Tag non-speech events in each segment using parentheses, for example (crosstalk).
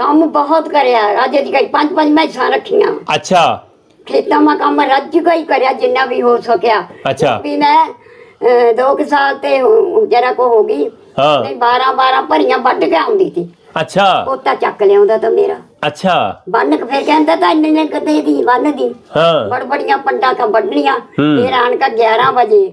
ਕੰਮ ਬਹੁਤ ਕਰਿਆ ਰਾਜੇ ਦੀ ਕਈ ਪੰਜ ਪੰਜ ਮੈਸਾਂ ਰੱਖੀਆਂ। ਅੱਛਾ। ਖੇਤਾਂ ਮਾ ਕੰਮ ਰੱਜ ਹੀ ਕਰਿਆ ਜਿੰਨਾ ਵੀ ਹੋ ਸਕਿਆ। ਅੱਛਾ। ਵੀ ਮੈਂ ਅਹ, ਦੋ ਕੁ ਸਾਲ ਤੇ ਜਰਾ ਕੋ ਹੋ ਗਈ। ਹਾਂ। ਨਹੀਂ 12 12 ਭਰੀਆਂ ਵੱਢ ਕੇ ਆਉਂਦੀ ਸੀ। ਅੱਛਾ। ਪੋਤਾ ਚੱਕ ਲਿਆਉਂਦਾ ਤਾਂ ਮੇਰਾ। ਅੱਛਾ। ਬੰਨ ਕੇ ਫਿਰ ਕਹਿੰਦਾ ਤਾਂ ਇੰਨੇ ਨੇ ਕਦੇ ਦੀ ਬੰਨ ਦੀ ਹਾਂ। ਬੜ ਬੜੀਆਂ ਪੰਡਾਂ ਕਾ ਵੱਢਣੀਆਂ। ਫਿਰ ਆਣ ਕੇ 11 ਵਜੇ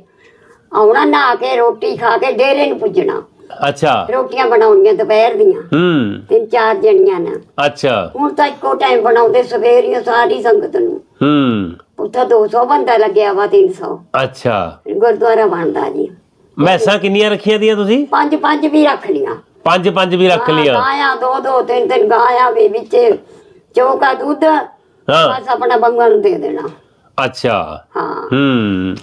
ਆਉਣਾ ਨਹਾ ਕੇ ਰੋਟੀ ਖਾ ਕੇ ਡੇਰੇ ਨੂੰ ਪੁੱਜਣਾ। ਅੱਛਾ। ਰੋਟੀਆਂ ਬਣਾਉਣੀਆਂ ਦੁਪਹਿਰ ਦੀਆਂ। ਹੂੰ। ਤਿੰਨ ਚਾਰ ਜਣੀਆਂ ਨੇ। ਅੱਛਾ। ਹੁਣ ਤਾਂ ਇੱਕੋ ਟਾਈਮ ਬਣਾਉਂਦੇ ਸਵੇਰੀਆਂ ਸਾਰੀ ਸੰਗਤ ਨੂੰ। ਹੂੰ। ਉੱਥੇ 200 ਬੰਦਾ ਲੱਗਿਆ ਵਾ 300 ਅੱਛਾ। ਗੁਰਦੁਆਰਾ ਬਣਦਾ ਜੀ। ਮੈਸਾਂ ਕਿੰਨੀਆਂ ਰੱਖੀਆਂ ਦੀਆਂ ਤੁਸੀਂ? ਪੰਜ ਪੰਜ ਵੀ ਰੱਖ ਲੀਆਂ ਪੰਜ ਪੰਜ ਵੀ ਰੱਖ ਹਾਂ, ਲੀਆਂ ਗਾਇਆਂ ਦੋ ਦੋ ਤਿੰਨ ਤਿੰਨ ਗਾਇਆਂ ਵੀ ਵਿੱਚ ਚੌਕਾ ਦੁੱਧ ਹਾਂ। ਬਸ ਆਪਣਾ ਬੰਗਾਂ ਨੂੰ ਦੇ ਦੇਣਾ। ਅੱਛਾ। ਹਾਂ। ਹੂੰ।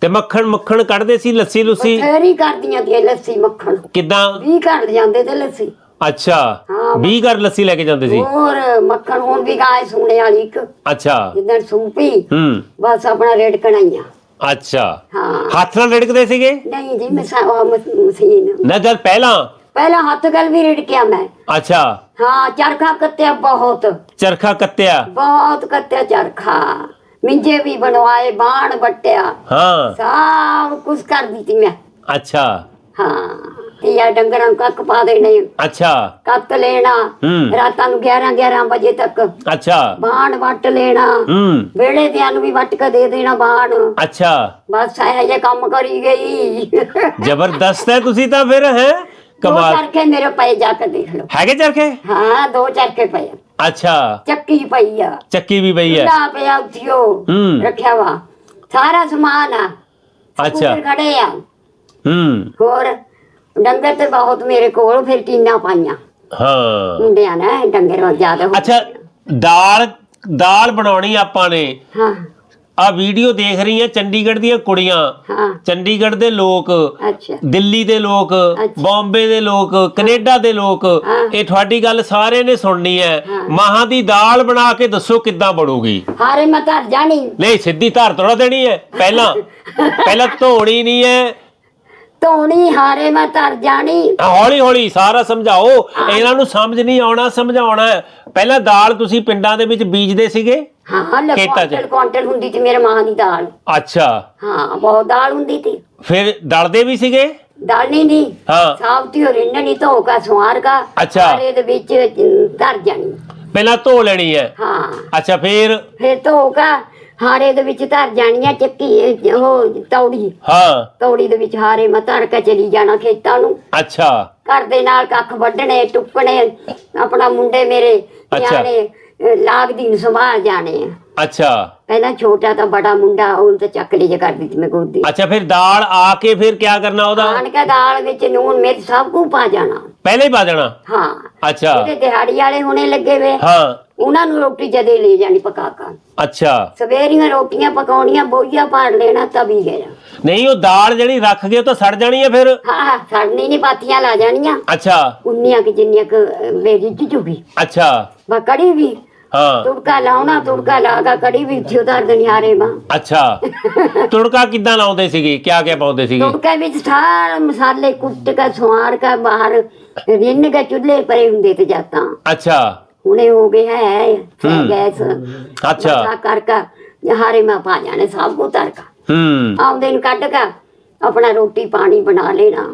ਤੇ ਮੱਖਣ ਮੱਖਣ ਕੱਢਦੇ ਸੀ ਲੱਸੀ ਲੁੱਸੀ? ਬਥੇਰੀ ਕਰਦੀਆਂ ਤੀ ਲੱਸੀ ਮੱਖਣ। ਕਿਦਾਂ? ਵੀ ਕੱਢ ਜਾਂਦੇ ਤੇ ਲੱਸੀ। ਅੱਛਾ ਹਾਂ। 20 ਘਰ ਲੱਸੀ ਲੈ ਕੇ ਜਾਂਦੇ ਸੀ? ਹੋਰ ਮੱਖਣ ਹੁਣ ਵੀ ਗਾਇ ਸੂਣੇ ਵਾਲੀ ਇੱਕ। ਅੱਛਾ। ਜਿੱਦਣ ਸੂਪੀ ਹੂੰ। ਬਸ ਆਪਣਾ ਰੇਡ ਕਣਾਈਆਂ ਅੱਛਾ। ਹਾਂ। ਹੱਥ ਨਾਲ ਰਿੜਕਦੇ ਸੀਗੇ? ਨਹੀਂ ਜੀ ਮਸਾ ਉਹ ਮਸ- ਮਸ਼ੀਨ। ਨਾ ਜਦ ਪਹਿਲਾਂ? ਪਹਿਲਾਂ ਹੱਥ ਗਲ ਵੀ ਰਿੜਕਿਆ ਮੈਂ। ਅੱਛਾ। ਹਾਂ ਚਰਖਾ ਕੱਤਿਆ ਬਹੁਤ। ਚਰਖਾ ਕੱਤਿਆ? ਬਹੁਤ ਕੱਤਿਆ ਚਰਖਾ। ਮਿੰਜੇ ਵੀ ਬਣਵਾਏ ਬਾਣ ਵੱਟਿਆ। ਹਾਂ। ਸਭ ਕੁਝ ਕਰ ਦਿੱਤੀ ਮੈਂ। ਅੱਛਾ। ਹਾਂ ਤੇ ਯਾ ਡੰਗਰਾਂ ਨੂੰ ਕੱਖ ਪਾ ਦੇਣੇ। ਅੱਛਾ। ਕੱਤ ਲੈਣਾ। ਰਾਤਾਂ ਨੂੰ 11 11 ਵਜੇ ਤੱਕ। ਅੱਛਾ। ਬਾਣ ਵੱਟ ਲੈਣਾ। ਹੂੰ। ਵੇੜੇ ਦਿਆਂ ਨੂੰ ਵੀ ਵੱਟ ਕੇ ਦੇ ਦੇਣਾ ਬਾਣ। ਅੱਛਾ। ਬਸ ਇਹ ਜੇ ਕੰਮ ਕਰੀ ਗਈ। ਜ਼ਬਰਦਸਤ ਹੈ ਤੁਸੀਂ ਤਾਂ ਫਿਰ ਹੈ? ਕਮਾਲ। ਚਰਖੇ ਮੇਰੇ ਪਏ ਜਾ ਕੇ ਦੇਖ ਲਓ। ਹੈਗੇ ਚਰਖੇ? ਹਾਂ ਦੋ ਚਰਖੇ ਪਏ। ਅੱਛਾ। ਚੱਕੀ ਪਈ ਆ। ਚੱਕੀ ਵੀ ਪਈ ਹੈ ਚੁੱਲ੍ਹਾ ਪਿਆ ਉੱਥਿਓ ਹੂੰ। ਰੱਖਿਆ ਵਾ। ਸਾਰਾ ਸਮਾਨ ਆ। ਅੱਛਾ। ਸਕੂਟਰ ਖੜੇ ਆ। ਹੂੰ। ਹੋਰ ਡੰਗਰ ਤੇ ਬਹੁਤ ਮੇਰੇ ਕੋਲ ਫਿਰ ਟੀਨਾ ਪਾਈਆਂ। ਹਾਂ। ਮੁੰਡਿਆਂ ਨੇ ਡੰਗਰ ਜ਼ਿਆਦਾ ਹੋ ਅੱਛਾ ਦਾਲ ਦਾਲ ਬਣਾਉਣੀ ਆਪਾਂ ਨੇ। ਹਾਂ। ਆ ਵੀਡੀਓ ਦੇਖ ਰਹੀਆਂ ਚੰਡੀਗੜ੍ਹ ਦੀਆਂ ਕੁੜੀਆਂ। ਹਾਂ। ਚੰਡੀਗੜ੍ਹ ਦੇ ਲੋਕ ਅੱਛਾ। ਦਿੱਲੀ ਦੇ ਲੋਕ। ਬੰਬੇ ਦੇ ਲੋਕ ਕੈਨੇਡਾ ਦੇ ਲੋਕ। ਇਹ ਤੁਹਾਡੀ ਗੱਲ ਸਾਰਿਆਂ ਨੇ ਸੁਣਨੀ ਹੈ। ਮਾਹਾਂ ਦੀ ਦਾਲ ਬਣਾ ਕੇ ਦੱਸੋ ਕਿੱਦਾਂ ਬਣੂਗੀ। ਹਾਰੇ ਮੈਂ ਧਰ ਜਾਣੀ। ਨਹੀਂ ਸਿੱਧੀ ਧਾਰ ਤੋੜਾ ਦੇਣੀ ਹੈ। ਪਹਿਲਾਂ ਪਹਿਲਾਂ ਧੋਣੀ ਨਹੀਂ ਹੈ। ਧੋਣੀ ਹਾਰੇ ਮੈਂ ਧਰ ਜਾਣੀ। ਹੌਲੀ ਹੌਲੀ ਸਾਰਾ ਸਮਝਾਓ। ਇਹਨਾਂ ਨੂੰ ਸਮਝ ਨਹੀਂ ਆਉਣਾ ਸਮਝਾਉਣਾ ਹੈ। ਪਹਿਲਾਂ ਦਾਲ ਤੁਸੀਂ ਪਿੰਡਾਂ ਦੇ ਵਿੱਚ ਬੀਜਦੇ ਸੀਗੇ? ਹਾਂ ਖੇਤਾਂ 'ਚ। ਕੁਆਂਟਲ ਕੁਆਂਟਲ ਹੁੰਦੀ ਸੀ ਮੇਰੇ ਮਾਂ ਦੀ ਦਾਲ। ਅੱਛਾ। ਹਾਂ ਬਹੁਤ ਦਾਲ ਹੁੰਦੀ ਸੀ। ਫਿਰ ਦਲਦੇ ਵੀ ਸੀਗੇ? ਦਾਲ ਨਹੀਂ ਨਹੀਂ ਹਾਂ। ਸਾਬਤੀ ਹੋ ਰਿੰਨਣੀ ਧੋ ਕਾ ਸਵਾਰ ਕਾ ਅੱਛਾ। ਹਾਰੇ ਦੇ ਵਿੱਚ ਧਰ ਜਾਣੀ। ਪਹਿਲਾਂ ਧੋ ਲੈਣੀ ਹੈ। ਹਾਂ। ਅੱਛਾ ਫਿਰ? ਫਿਰ ਧੋ ਕਾ ਹਾਰੇ ਦੇ ਵਿੱਚ ਧਰ ਜਾਣੀਆਂ ਚੱਕੀ ਅ, ਉਹ ਤੌੜੀ। ਹਾਂ। ਤੌੜੀ ਦੇ ਵਿੱਚ ਹਾਰੇ ਮੈਂ ਧਰ ਕੇ ਚਲੀ ਜਾਣਾ ਖੇਤਾਂ ਨੂੰ। ਅੱਛਾ। ਘਰ ਦੇ ਨਾਲ ਕੱਖ ਵੱਢਣੇ ਟੁੱਕਣੇ ਆਪਣਾ ਮੁੰਡੇ ਮੇਰੇ ਅੱਛਾ। ਨਿਆਣੇ ਅ, ਲਾਗਦੀ ਨੂੰ ਸੰਭਾਲ ਜਾਣੇ ਆ। ਅੱਛਾ। ਪਹਿਲਾਂ ਛੋਟਾ ਤਾਂ ਬੜਾ ਮੁੰਡਾ ਉਹ ਤਾਂ ਚੱਕਲੀ ਜੇ ਕਰ ਦਿੱਤੀ ਮੈਂ ਗੋਦੀ। ਅੱਛਾ ਫਿਰ ਦਾਲ ਆ ਕੇ ਫਿਰ ਕੀ ਕਰਨਾ ਉਹਦਾ? ਆਣ ਕੇ ਦਾਲ ਵਿੱਚ ਨੂਨ ਮਿਰਚ ਸਭ ਕੁ ਪਾ ਜਾਣਾ। ਪਹਿਲੇ ਹੀ ਪਾ ਦੇਣਾ? ਹਾਂ। ਅੱਛਾ। ਜਿਹੜੇ ਦਿਹਾੜੀ ਵਾਲੇ ਹੁਣੇ ਲੱਗੇ ਵੇ। ਹਾਂ। ਉਹਨਾਂ ਨੂੰ ਰੋਟੀ ਜਦੇ ਲੈ ਜਾਣੀ ਪਕਾ ਕੇ ਅੱਛਾ। ਸਵੇਰੀਆਂ ਰੋਟੀਆਂ ਪਕਾਉਣੀਆਂ ਬੋਈਆ ਪਾੜ ਲੈਣਾ ਤਵੀ ਗਿਆ ਨਹੀਂ ਉਹ ਦਾਲ ਜਿਹੜੀ ਰੱਖ ਗਏ ਉਹ ਤਾਂ ਸੜ ਜਾਣੀ ਹੈ ਫਿਰ? ਹਾਂ ਸੜਨੀ ਨਹੀਂ ਪਾਥੀਆਂ ਲਾ ਜਾਣੀਆਂ। ਅੱਛਾ। ਉਨੀਆਂ ਕਿ ਜਿੰਨੀਆਂ ਕਿ ਮੇਰੀ ਜੂਗੀ ਅੱਛਾ। ਬਾ ਕੜੀ ਵੀ। ਹਾਂ। ਤੁੜਕਾ ਲਾਉਣਾ ਤੁੜਕਾ ਲਾ ਕੇ ਕੜੀ ਵੀ ਉੱਥੇ ਉਤਾਰ ਦੇਣੀ ਹਾਰੇ ਮਾਂ। ਅੱਛਾ। ਤੁੜਕਾ ਕਿੱਦਾਂ ਲਾਉਂਦੇ ਸੀਗੇ? ਕਿਆ ਕਿਆ ਪਾਉਂਦੇ ਸੀਗੇ? ਤੁੜਕੇ ਵਿੱਚ ਸਾਰੇ ਮਸਾਲੇ ਕੁੱਟ ਕੇ ਸਵਾਰ ਕੇ ਬਾਹਰ ਰਿੰਨ ਕੇ ਚੁੱਲ੍ਹੇ ਪਰੇ ਹੁੰਦੇ ਤੇ ਜਾਤਾਂ। ਅੱਛਾ। ਹੁਣੇ ਹੋ ਗਿਆ ਹੈ। ਗੈਸ। ਅੱਛਾ। ਮਸਾ ਕਰ ਕੇ ਹਾਰੇ ਮੈਂ ਪਾ ਜਾਣੇ ਸਭ ਕੁ ਤਰ ਕੇ ਹੂੰ। ਆਉਂਦੇ ਨੂੰ ਕੱਢ ਕੇ ਆਪਣਾ ਰੋਟੀ ਪਾਣੀ ਬਣਾ ਲੈਣਾ।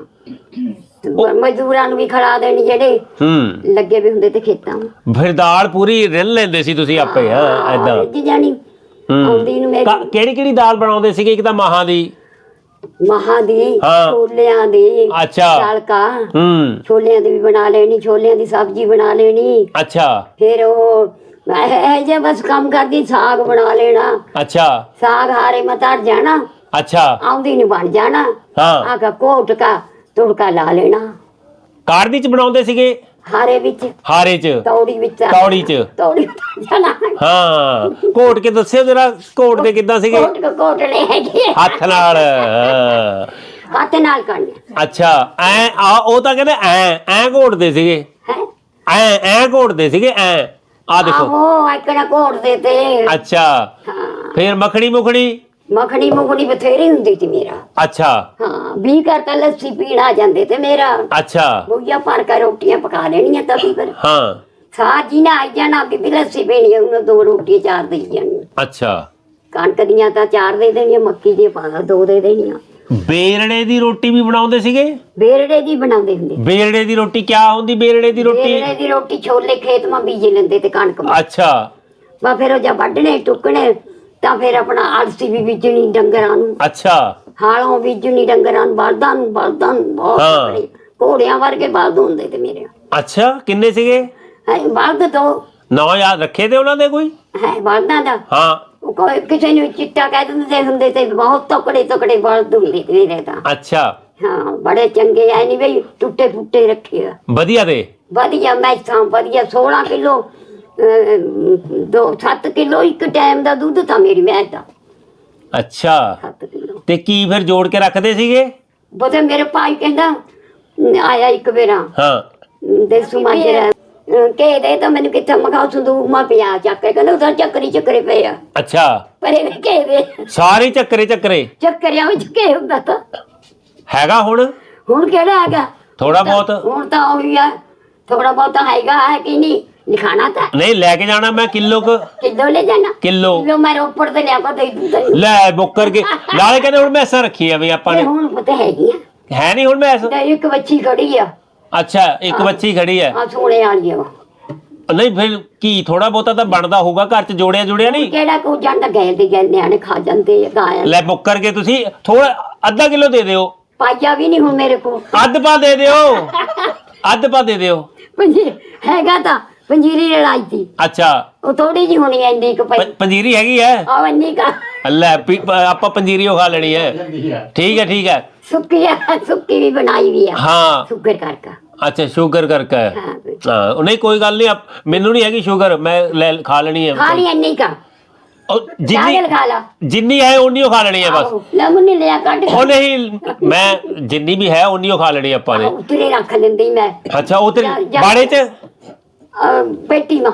ਮਜ਼ਦੂਰਾਂ ਨੂੰ ਵੀ ਖੜਾ ਦੇਣੀ ਜਿਹੜੇ ਹੂੰ। ਲੱਗੇ ਵੀ ਹੁੰਦੇ ਤੇ ਖੇਤਾਂ ਨੂੰ। ਫਿਰ ਦਾਲ ਪੂਰੀ ਰਿੰਨ ਲੈਂਦੇ ਸੀ ਤੁਸੀਂ ਆਪੇ ਹਾਂ ਐਦਾਂ ਰਿੱਝ ਜਾਣੀ। ਆਉਂਦੀ ਨੂੰ ਕਿਹੜੀ ਕਿਹੜੀ ਦਾਲ ਬਣਾਉਂਦੇ ਸੀਗੇ? ਇੱਕ ਤਾਂ ਮਾਹਾਂ ਦੀ। ਮਹਾਂ ਦੀ ਹਾਂ। ਛੋਲਿਆਂ ਦੀ ਅੱਛਾ। ਤੜਕਾ ਹੂੰ। ਛੋਲਿਆਂ ਦੀ ਵੀ ਬਣਾ ਲੈਣੀ ਛੋਲਿਆਂ ਦੀ ਸਬਜ਼ੀ ਬਣਾ ਲੈਣੀ। ਅੱਛਾ। ਫਿਰ ਉਹ ਇਹ ਜੇ ਬਸ ਕੰਮ ਕਰਦੀ ਸਾਗ ਬਣਾ ਲੈਣਾ। ਅੱਛਾ। ਸਾਗ ਹਾਰੇ ਮੈਂ ਧਰ ਜਾਣਾ। ਅੱਛਾ। ਆਉਂਦੀ ਨੂੰ ਬਣ ਜਾਣਾ। ਹਾਂ। ਆ ਕੇ ਕੋਟ ਕਾ। ਤੁੜਕਾ ਲਾ ਲੈਣਾ। ਕਾੜਦੀ ਚ ਬਣਾਉਂਦੇ ਸੀਗੇ? ਹਾਰੇ ਵਿੱਚ। ਹਾਰੇ ਚ। ਤੌੜੀ ਵਿੱਚ। ਤੌੜੀ ਚ। ਤੌੜੀ ਜਾਣਾ। ਹਾਂ। ਘੋਟ ਕੇ ਦੱਸਿਓ ਜਰਾ ਘੋਟ ਦੇ ਕਿੱਦਾਂ ਸੀਗੇ? ਕੋਟ ਕੋ ਕੋਟਲੇ ਹੈਗੇ। ਹੱਥ ਨਾਲ। ਹਾਂ। ਹੱਥ ਨਾਲ ਕਰਨੇ। ਅੱਛਾ ਐ ਆ ਉਹ ਤਾਂ ਕਹਿੰਦੇ ਐ ਐ ਘੋਟਦੇ ਸੀਗੇ। ਹੈ? ਐ ਐ ਘੋਟਦੇ ਸੀਗੇ ਐ। ਆ ਦੇਖੋ। ਆਹੋ ਇਕਣਾ ਕੋਟ ਦੇ ਤੇ। ਅੱਛਾ। ਹਾਂ। ਫਿਰ ਮੱਖਣੀ ਮੁਖਣੀ? ਮੱਖਣੀ ਮੁਖਣੀ ਬਥੇਰੀ ਹੁੰਦੀ ਸੀ ਮੇਰਾ। ਅੱਛਾ। ਹਾਂ ਵੀ ਕਰਤਾ ਲੱਸੀ ਪੀਣ ਆ ਜਾਂਦੇ ਤੇ ਮੇਰਾ। ਅੱਛਾ। ਬੁਈਆ ਭਰ ਕੇ ਰੋਟੀਆਂ ਪਕਾ ਲੈਣੀਆਂ ਤਵੀ ਪਰ ਹਾਂ। ਸਾਹ ਜੀ ਨਾ ਆਈ ਜਾਣਾ ਬੀਬੀ ਲੱਸੀ ਪੀਣੀ ਉਹਨੂੰ ਦੋ ਰੋਟੀਆਂ ਚਾਰ ਦੇਈ ਜਾਣੀ। ਅੱਛਾ। ਕਣਕ ਦੀਆਂ ਤਾਂ ਚਾਰ ਦੇ ਦੇਣੀਆਂ ਮੱਕੀ ਦੀਆਂ ਪਾ ਦੋ ਦੇ ਦੇਣੀਆਂ। ਬੇਰੜੇ ਦੀ ਰੋਟੀ ਵੀ ਬਣਾਉਂਦੇ ਸੀਗੇ? ਬੇਰੜੇ ਦੀ ਬਣਾਉਂਦੇ ਹੁੰਦੇ। ਬੇਰੜੇ ਦੀ ਰੋਟੀ ਕਿਆ ਹੁੰਦੀ ਬੇਰੜੇ ਦੀ ਰੋਟੀ? ਬੇਰੜੇ ਦੀ ਰੋਟੀ ਛੋਲੇ ਖੇਤ ਮਾ ਬੀਜ ਲੈਂਦੇ ਤੇ ਕਣਕ ਮਾ। ਅੱਛਾ। ਵਾ ਫਿਰ ਉਹ ਜਾਂ ਵੱਢਣੇ ਟੁੱਕਣੇ ਤਾਂ ਫਿਰ ਆਪਣਾ ਆਲਸੀ ਵੀ ਬੀਜਣੀ ਡੰਗਰਾਂ ਨੂੰ। ਅੱਛਾ। ਹਾਲੋਂ ਬੀਜਣੀ ਡੰਗਰਾਂ ਨੂੰ ਬਲਦਾਂ ਨੂੰ ਬਲਦਾਂ ਨੂੰ ਬਹੁਤ ਹਾਂ। ਘੋੜਿਆਂ ਵਰਗੇ ਬਲਦ ਹੁੰਦੇ ਤੇ ਮੇਰੇ। ਅੱਛਾ ਕਿੰਨੇ ਸੀਗੇ? ਹੈ ਬਲਦ ਤੋਂ ਨਾਂ ਯਾਦ ਰੱਖੇ ਤੇ ਉਹਨਾਂ ਦੇ ਕੋਈ? ਹੈ ਬਲਦਾਂ ਦਾ। ਹਾਂ। ਉਹ ਕੋਈ ਕਿਸੇ ਨੂੰ ਚਿੱਟਾ ਕਹਿ ਦਿੰਦੇ ਹੁੰਦੇ ਤੇ ਬਹੁਤ ਤਕੜੇ ਤਕੜੇ ਬਲਦ ਹੁੰਦੇ ਤੇ ਮੇਰੇ ਤਾਂ। ਅੱਛਾ। ਹਾਂ ਬੜੇ ਚੰਗੇ ਐ। ਨਹੀਂ ਬਈ ਟੁੱਟੇ ਫੁੱਟੇ ਰੱਖੇ ਆ। ਵਧੀਆ ਦੇ। ਵਧੀਆ ਮੈਸਾਂ ਵਧੀਆ। 16 ਕਿਲੋ ਦੋ 7 ਕਿਲੋ ਇੱਕ ਟਾਈਮ ਦਾ ਦੁੱਧ ਤਾਂ ਮੇਰੀ ਮੈਸ ਦਾ। ਅੱਛਾ। 7 ਕਿਲੋ। ਤੇ ਕੀ ਫਿਰ ਜੋੜ ਕੇ ਰੱਖਦੇ ਸੀਗੇ? ਬੋਤੇ ਮੇਰੇ ਭਾਈ ਕਹਿੰਦਾ ਆਇਆ ਇੱਕ ਵੇਰਾ। ਹਾਂ। ਦੇਸੂ ਮਾਜਰਾ ਕੇ ਦੇ ਤਾਂ ਮੈਨੂੰ ਕਿੱਥੇ ਮਖਾਉ ਸੰਦੂਕ ਮਾ ਪਿਆ ਚੱਕ ਕੇ ਕਹਿੰਦਾ ਉਧਰ ਚੱਕਰੀ ਚੱਕਰੇ ਪਏ ਆ। ਅੱਛਾ। ਪਰ ਇਹ ਕੇ ਦੇ। ਸਾਰੇ ਚੱਕਰੇ ਚੱਕਰੇ? ਚੱਕਰਿਆਂ ਵਿੱਚ ਕੇ ਹੁੰਦਾ ਤਾਂ? ਹੈਗਾ ਹੁਣ? ਹੁਣ ਕਿਹੜਾ ਹੈਗਾ? ਥੋੜਾ ਬਹੁਤ। ਹੁਣ ਤਾਂ ਉਹੀ ਆ। ਥੋੜਾ ਬਹੁਤ ਹੈਗਾ ਹੈ ਕਿ ਨਹੀਂ? ਲਿਖਾਣਾ ਤਾਂ? ਨਹੀਂ ਲੈ ਕੇ ਜਾਣਾ ਮੈਂ ਕਿਲੋ ਕੁ। ਕਿੱਦੋਂ ਲੈ ਜਾਣਾ? ਕਿਲੋ। ਕਿਲੋ ਮੈਂ ਰੋਪੜ ਤੇ ਲਿਆ ਕੇ ਦੇ ਦਿੰਦਾ ਲੈ ਬੁੱਕਰ ਕੇ। ਨਾਲੇ ਕਹਿੰਦੇ ਹੁਣ ਮੈਸਾਂ ਰੱਖੀ ਆ ਵੀ ਆਪਾਂ ਨੇ। ਹੁਣ ਪਤਾ ਹੈਗੀ ਆ। ਹੈ ਨਹੀਂ ਹੁਣ ਮੈਸ? ਤੇ ਇੱਕ ਬੱਚੀ ਖੜੀ ਆ। ਅੱਛਾ ਇੱਕ ਬੱਚੀ ਖੜੀ ਹੈ ਆ ਸੋਨੇ ਵਾਲੀ ਆ। ਨਹੀਂ ਫਿਰ ਕੀ ਥੋੜਾ ਬਹੁਤਾ ਤਾਂ ਬਣਦਾ ਹੋਊਗਾ ਘਰ ਚ ਜੋੜਿਆ ਜੁੜਿਆ ਨਹੀਂ? ਕਿਹੜਾ ਕੋ ਜਾਂਦਾ ਗਏ ਦੇ ਗਏ ਨਿਆਣੇ ਖਾ ਜਾਂਦੇ ਆ ਗਾਇਆ ਲੈ ਬੁੱਕਰ ਕੇ ਤੁਸੀਂ ਥੋੜਾ ਅੱਧਾ ਕਿਲੋ ਦੇ ਦਿਓ। ਪਾਈਆ ਵੀ ਨਹੀਂ ਹੁਣ ਮੇਰੇ ਕੋ ਅੱਧ ਪਾ ਦੇ ਦਿਓ। ਅੱਧ ਪਾ ਦੇ ਦਿਓ। (laughs) ਪੰਜੀ ਹੈਗਾ ਤਾਂ। ਪੰਜੀਰੀ ਲੜਾਈ ਸੀ। ਅੱਛਾ। ਉਹ ਥੋੜੀ ਜੀ ਹੋਣੀ ਐ ਇੰਨੀ ਕੁ ਪਈ ਪ- ਪੰਜੀਰੀ ਹੈਗੀ ਹੈ ਆ ਇੰਨੀ ਕਾ ਲੈ ਪੀ- ਪ- ਆਪਾਂ ਪੰਜੀਰੀ ਉਹ ਖਾ ਲੈਣੀ ਹੈ ਠੀਕ ਹੈ ਠੀਕ ਹੈ ਸੁੱਕੀ ਆ ਸੁੱਕੀ ਵੀ ਬਣਾਈ ਵੀ ਆ। ਹਾਂ। ਸ਼ੂਗਰ ਕਰਕੇ। ਅੱਛਾ ਸ਼ੂਗਰ ਕਰਕੇ। ਹੈ। ਹਾਂ ਵੀ। ਹਾਂ ਉਹ ਨਹੀਂ ਕੋਈ ਗੱਲ ਨਹੀਂ ਆਪ- ਮੈਨੂੰ ਨਹੀਂ ਹੈਗੀ ਸ਼ੂਗਰ ਮੈਂ ਲੈ ਖਾ ਲੈਣੀ ਹੈ ਖਾ ਲਈ ਇੰਨੀ ਕਾ। ਉਹ ਜਿੰਨੀ ਚਾਗਲ ਖਾ ਲਾ। ਜਿੰਨੀ ਹੈ ਉਨੀ ਓ ਖਾ ਲੈਣੀ ਹੈ ਬਸ। ਲਮਨ ਨੇ ਲਿਆ ਕੱਢ ਉਹ ਨਹੀਂ ਮੈਂ ਜਿੰਨੀ ਵੀ ਹੈ ਉਨੀ ਓ ਖਾ ਲੈਣੀ ਆਪਾਂ ਨੇ। ਉਤਰੇ ਰੱਖ ਲੈਂਦੀ ਮੈਂ। ਅੱਛਾ ਉਹ ਤੇ ਜਾ- ਜਾ- ਬਾੜੇ ਚ ਅਹ, ਪੇਟੀ ਮਾ।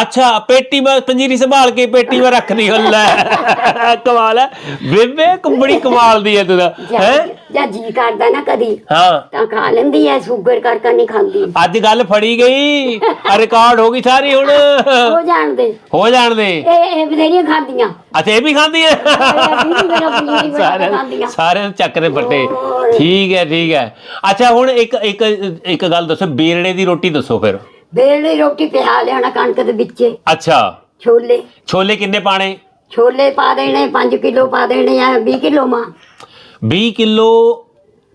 ਅੱਛਾ ਪੇਟੀ ਮੈਂ ਪੰਜੀਰੀ ਸੰਭਾਲ ਕੇ ਪੇਟੀ ਮੈਂ ਰੱਖਦੀ ਹੋ ਲੈ। ਕਮਾਲ ਹੈ। ਬੇਬੇ ਕੁੰਬੜੀ ਕਮਾਲ ਦੀ ਹੈ ਤੂੰ ਤਾਂ। ਹੈ? ਜਾਂ ਜੀ ਕਰਦਾ ਨਾ ਕਦੀ ਹਾਂ। ਤਾਂ ਖਾ ਲੈਂਦੀ ਐ ਸ਼ੂਗਰ ਕਰਕੇ ਨਹੀਂ ਖਾਂਦੀ। ਅੱਜ ਗੱਲ ਫੜੀ ਗਈ। ਆ ਰਿਕਾਰਡ ਹੋ ਗਈ ਸਾਰੀ ਹੁਣ। ਹੋ ਜਾਣਦੇ ਹੋ ਜਾਣ ਦੇ। ਇਹ ਇਹ ਬਥੇਰੀਆਂ ਖਾਂਦੀਆਂ। ਅੱਛਾ ਇਹ ਵੀ ਖਾਂਦੀ ਹੈ? ਇਹ ਵੀ ਮੇਰਾ ਪੰਜੀਰੀ ਬਣਾ ਕੇ ਸਾਰਿਆਂ ਖਾਂਦੀਆਂ। ਸਾਰਿਆਂ ਨੂੰ ਚੱਕ ਦੇ ਵੱਟੇ ਹੋਰ। ਠੀਕ ਹੈ ਠੀਕ ਹੈ। ਅੱਛਾ ਹੁਣ ਇੱਕ ਇੱਕ ਇੱਕ ਗੱਲ ਦੱਸੋ। ਬੇਰੜੇ ਦੀ ਰੋਟੀ ਦੱਸੋ ਫਿਰ। ਬੇਲੇ ਰੋਟੀ ਪਿਆ ਲਿਆਣਾ ਕਣਕ ਦੇ ਵਿੱਚ। ਅੱਛਾ। ਛੋਲੇ। ਛੋਲੇ ਕਿੰਨੇ ਪਾਣੇ ਛੋਲੇ ਪਾ ਦੇਣੇ 5 ਕਿਲੋ ਪਾ ਦੇਣੇ ਆ 20 ਕਿਲੋ ਮਾ। 20 ਕਿਲੋ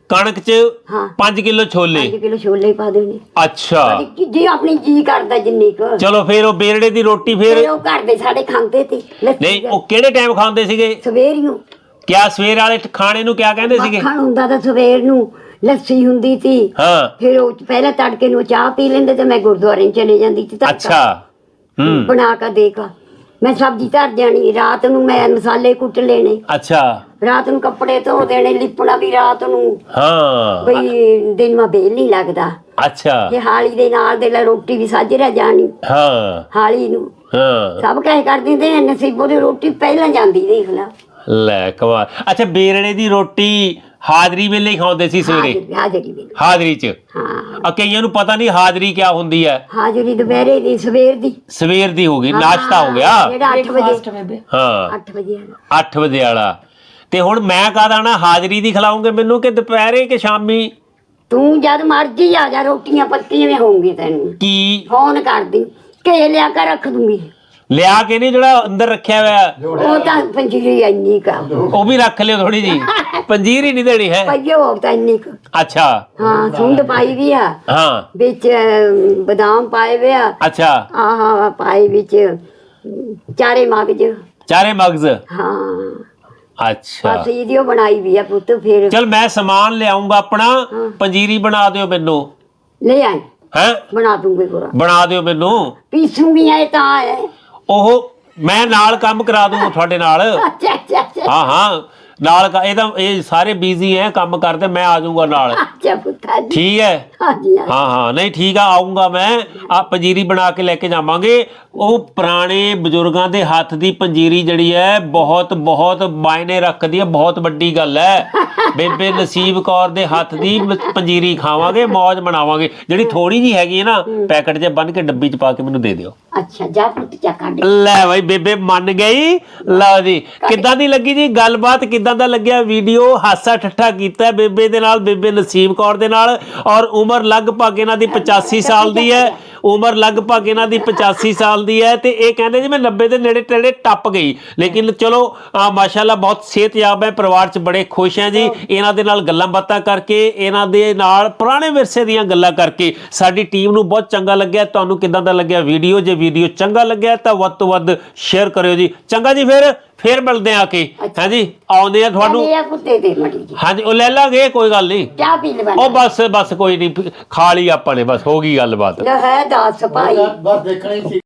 ਕਣਕ ਚ ਹਾਂ। 5 ਕਿਲੋ ਛੋਲੇ। 5 ਕਿਲੋ ਛੋਲੇ ਪਾ ਦੇਣੇ। ਅੱਛਾ। ਜੀ ਆਪਣੀ ਜੀ ਕਰਦਾ ਜਿੰਨੀ ਕੁ। ਚਲੋ ਫਿਰ ਉਹ ਬੇਰੜੇ ਦੀ ਰੋਟੀ ਫਿਰ ਉਹ ਘਰ ਦੇ ਸਾਡੇ ਖਾਂਦੇ ਤੇ ਨਹੀਂ ਉਹ ਕਿਹੜੇ ਟਾਈਮ ਖਾਂਦੇ ਸੀਗੇ? ਸਵੇਰੀਓ ਕਿਆ ਸਵੇਰ ਵਾਲੇ ਖਾਣੇ ਨੂੰ ਕਿਆ ਕਹਿੰਦੇ ਸੀਗੇ? ਮੱਖਣ ਹੁੰਦਾ ਤਾਂ ਸਵੇਰ ਨੂੰ। ਲੱਸੀ ਹੁੰਦੀ ਸੀ। ਹਾਂ। ਫਿਰ ਉਹ ਪਹਿਲਾਂ ਤੜਕੇ ਨੂੰ ਚਾਹ ਪੀ ਲੈਂਦੇ ਤੇ ਮੈਂ ਗੁਰਦੁਆਰੇ ਨੂੰ ਚਲੇ ਜਾਂਦੀ ਸੀ ਤੜਕਾ। ਅੱਛਾ ਹੂੰ। ਬਣਾ ਕੇ ਦੇਖ ਮੈਂ ਸਬਜ਼ੀ ਧਰ ਜਾਣੀ ਰਾਤ ਨੂੰ ਮੈਂ ਮਸਾਲੇ ਕੁੱਟ ਲੈਣੇ। ਅੱਛਾ। ਰਾਤ ਨੂੰ ਕੱਪੜੇ ਧੋ ਦੇਣੇ ਲਿਪਣਾ ਵੀ ਰਾਤ ਨੂੰ। ਹਾਂ। ਬਈ ਦਿਨ ਮਾ ਬੇਲ ਨਹੀਂ ਲੱਗਦਾ। ਅੱਛਾ। ਜੇ ਹਾਲੀ ਦੇ ਨਾਲ ਦੇ ਲੈ ਰੋਟੀ ਵੀ ਸੱਜ ਰਹਿ ਜਾਣੀ। ਹਾਂ। ਹਾਲੀ ਨੂੰ। ਹਾਂ। ਸਭ ਕਹੇ ਕਰ ਦਿੰਦੇ ਨਸੀਬੋ ਦੀ ਰੋਟੀ ਪਹਿਲਾਂ ਜਾਂਦੀ ਦੇਖ ਲੈ। ਲੈ ਕਮਾਲ। ਅੱਛਾ ਬੇਰੜੇ ਦੀ ਰੋਟੀ ਹਾਜ਼ਰੀ ਵੇਲੇ ਹੀ ਖਾਂਦੇ ਸੀ ਸਵੇਰੇ। ਹਾਜ਼ਰੀ ਹਾਜ਼ਰੀ ਵੇਲੇ। ਹਾਜ਼ਰੀ ਚ। ਹਾਂ। ਆ ਕਈਆਂ ਨੂੰ ਪਤਾ ਨਹੀਂ ਹਾਜ਼ਰੀ ਕਿਆ ਹੁੰਦੀ ਹੈ। ਹਾਜ਼ਰੀ ਦੁਪਹਿਰੇ ਦੀ ਸਵੇਰ ਦੀ। ਸਵੇਰ ਦੀ ਹੋ ਗਈ ਨਾਸ਼ਤਾ ਹੋ ਗਿਆ। ਜਿਹੜਾ 8 ਵਜੇ। ਹਾਂ। 8 ਵਜੇ ਵਾਲਾ। 8 ਵਜੇ ਵਾਲਾ ਤੇ ਹੁਣ ਮੈਂ ਕਾਹਦਾ ਨਾ ਹਾਜ਼ਰੀ ਦੀ ਖਿਲਾਉਂਗੇ ਮੈਨੂੰ ਕਿ ਦੁਪਹਿਰੇ ਕਿ ਸ਼ਾਮੀ? ਤੂੰ ਜਦ ਮਰਜ਼ੀ ਆ ਜਾ ਰੋਟੀਆਂ ਪੱਕੀਆਂ ਹੋਣਗੀ ਤੈਨੂੰ। ਕੀ? ਫੋਨ ਕਰਦੀ ਕੇ ਲਿਆ ਕੇ ਰੱਖ ਦੂੰਗੀ। ਲਿਆ ਕੇ ਨਹੀਂ ਜਿਹੜਾ ਅੰਦਰ ਰੱਖਿਆ ਹੋਇਆ? ਉਹ ਤਾਂ ਪੰਜੀਰੀ ਇੰਨੀ ਕਾ ਉਹ ਵੀ ਰੱਖ ਲਿਓ ਥੋੜੀ ਜੀ (laughs) ਪੰਜੀਰੀ ਨਹੀਂ ਦੇਣੀ ਹੈ? ਪਈਓ ਤਾਂ ਇੰਨੀ ਕੁ। ਅੱਛਾ। ਹਾਂ ਸੁੰਡ ਪਾਈ ਵੀ ਆ। ਹਾਂ। ਵਿੱਚ ਅਮ, ਬਦਾਮ ਪਾਏ ਵੇ ਆ। ਅੱਛਾ। ਆਹ ਪਾਏ ਵਿੱਚ ਅਮ, ਚਾਰੇ ਮਗਜ। ਚਾਰੇ ਮਗਜ਼। ਹਾਂ। ਅੱਛਾ। ਬਸ ਇਹਦੀਓ ਬਣਾਈ ਵੀ ਆ ਪੁੱਤ ਫਿਰ। ਚਲ ਮੈਂ ਸਮਾਨ ਲਿਆਉਂਗਾ ਆਪਣਾ ਪੰਜੀਰੀ ਬਣਾ ਦਿਓ ਮੈਨੂੰ। ਲੈ ਆਈ। ਹੈ? ਬਣਾ ਦੂੰਗੇ ਪੂਰਾ। ਬਣਾ ਦਿਓ ਮੈਨੂੰ। ਪੀਸੂਗੀ ਐ ਤਾਂ ਹੈ ਉਹ ਮੈਂ ਨਾਲ ਕੰਮ ਕਰਾ ਦੂੰਗਾ ਤੁਹਾਡੇ ਨਾਲ। ਅੱਛਾ ਅੱਛਾ ਅੱਛਾ। ਹਾਂ ਹਾਂ। ਨਾਲ ਕ- ਇਹ ਤਾਂ ਇਹ ਸਾਰੇ ਬਿਜ਼ੀ ਐ ਕੰਮ ਕਰਦੇ ਮੈਂ ਆ ਜਾਊਂਗਾ ਨਾਲ। (laughs) ਅੱਛਾ ਪੁੱਤਾ ਜੀ ਠੀਕ ਹੈ ਹਾਂਜੀ ਹਾਂਜੀ। ਹਾਂ ਹਾਂ। ਨਹੀਂ ਠੀਕ ਆ ਆਉਂਗਾ ਮੈਂ। ਆ ਪੰਜੀਰੀ ਬਣਾ ਕੇ ਲੈ ਕੇ ਜਾਵਾਂਗੇ। ਉਹ ਪੁਰਾਣੇ ਬਜ਼ੁਰਗਾਂ ਦੇ ਹੱਥ ਦੀ ਪੰਜੀਰੀ ਜਿਹੜੀ ਹੈ ਬਹੁਤ ਬਹੁਤ ਮਾਇਨੇ ਰੱਖਦੀ ਹੈ ਬਹੁਤ ਵੱਡੀ ਗੱਲ ਹੈ (laughs) ਬੇਬੇ ਨਸੀਬ ਕੌਰ ਦੇ ਹੱਥ ਦੀ ਮ- ਪੰਜੀਰੀ ਖਾਵਾਂਗੇ ਮौज ਮਨਾਵਾਂਗੇ। ਜਿਹੜੀ ਥੋੜੀ ਜੀ ਹੈਗੀ ਹੈ ਨਾ ਪੈਕਟ 'ਚ ਬੰਨ ਕੇ ਡੱਬੀ 'ਚ ਪਾ ਕੇ ਮੈਨੂੰ ਦੇ ਦਿਓ। ਅੱਛਾ ਜਾ ਪੁੱਤ ਜਾ ਕੱਢ ਲੈ ਬਾਈ ਬੇਬੇ ਮੰਨ ਗਈ। ਲਓ ਜੀ ਕਿੱਦਾਂ ਦੀ ਲੱਗੀ ਜੀ? ਗੱਲਬਾਤ ਕਿੱਦਾਂ ਦਾ ਲੱਗਿਆ ਵੀਡੀਓ ਹਾਸਾ ਠੱਠਾ ਕੀਤਾ ਬੇਬੇ ਦੇ ਨਾਲ ਬੇਬੇ ਨਸੀਬ ਕੌਰ ਦੇ ਨਾਲ ਔਰ ਉਮਰ ਲਗਭਗ ਇਹਨਾਂ ਦੀ 85 ਸਾਲ ਦੀ ਹੈ ਉਮਰ ਲਗਭਗ ਇਹਨਾਂ ਦੀ 85 ਸਾਲ ਦੀ ਹੈ ਤੇ ਇਹ ਕਹਿੰਦੇ ਜੀ ਮੈਂ 90 ਦੇ ਨੇੜੇ ਤੇੜੇ ਟੱਪ ਗਈ। ਲੇਕਿਨ ਚਲੋ ਮਾਸ਼ਾਅੱਲਾ ਬਹੁਤ ਸਿਹਤਯਾਬ ਹੈ ਪਰਿਵਾਰ 'ਚ ਬੜੇ ਖੁਸ਼ ਹੈ ਜੀ ਇਹਨਾਂ ਦੇ ਨਾਲ ਗੱਲਾਂ ਬਾਤਾਂ ਕਰਕੇ ਇਹਨਾਂ ਦੇ ਨਾਲ ਪੁਰਾਣੇ ਵਿਰਸੇ ਦੀਆਂ ਗੱਲਾਂ ਕਰਕੇ ਸਾਡੀ ਟੀਮ ਨੂੰ ਬਹੁਤ ਚੰਗਾ ਲੱਗਿਆ। ਤੁਹਾਨੂੰ ਕਿਦਾਂ ਦਾ ਲੱਗਿਆ ਵੀਡੀਓ? ਜੇ ਵੀਡੀਓ ਚੰਗਾ ਲੱਗਿਆ ਤਾਂ ਵੱਧ ਤੋਂ ਵੱਧ ਸ਼ੇਅਰ ਕਰਿਓ ਜੀ। ਚੰਗਾ ਜੀ ਫਿਰ। ਫਿਰ ਮਿਲਦੇ ਆ ਕੇ। ਹਾਂਜੀ ਆਉਂਦੇ ਆ ਤੁਹਾਨੂੰ। ਇਹ ਪੁੱਤੇ ਦੇ ਮੜੀ ਜੀ। ਹਾਂਜੀ ਉਹ ਲੈ ਲਾਂਗੇ ਕੋਈ ਗੱਲ ਨਹੀਂ। ਚਾਹ ਪੀ ਲੈ ਉਹ ਬਸ ਬਸ ਕੋਈ ਨਹੀਂ ਖਾ ਲਈ ਆਪਾਂ ਨੇ ਬਸ ਹੋ ਗਈ ਗੱਲਬਾਤ। ਲੈ ਹੈ ਦੱਸ ਭਾਈ। ਬਸ ਦੇਖਣਾ ਸੀ।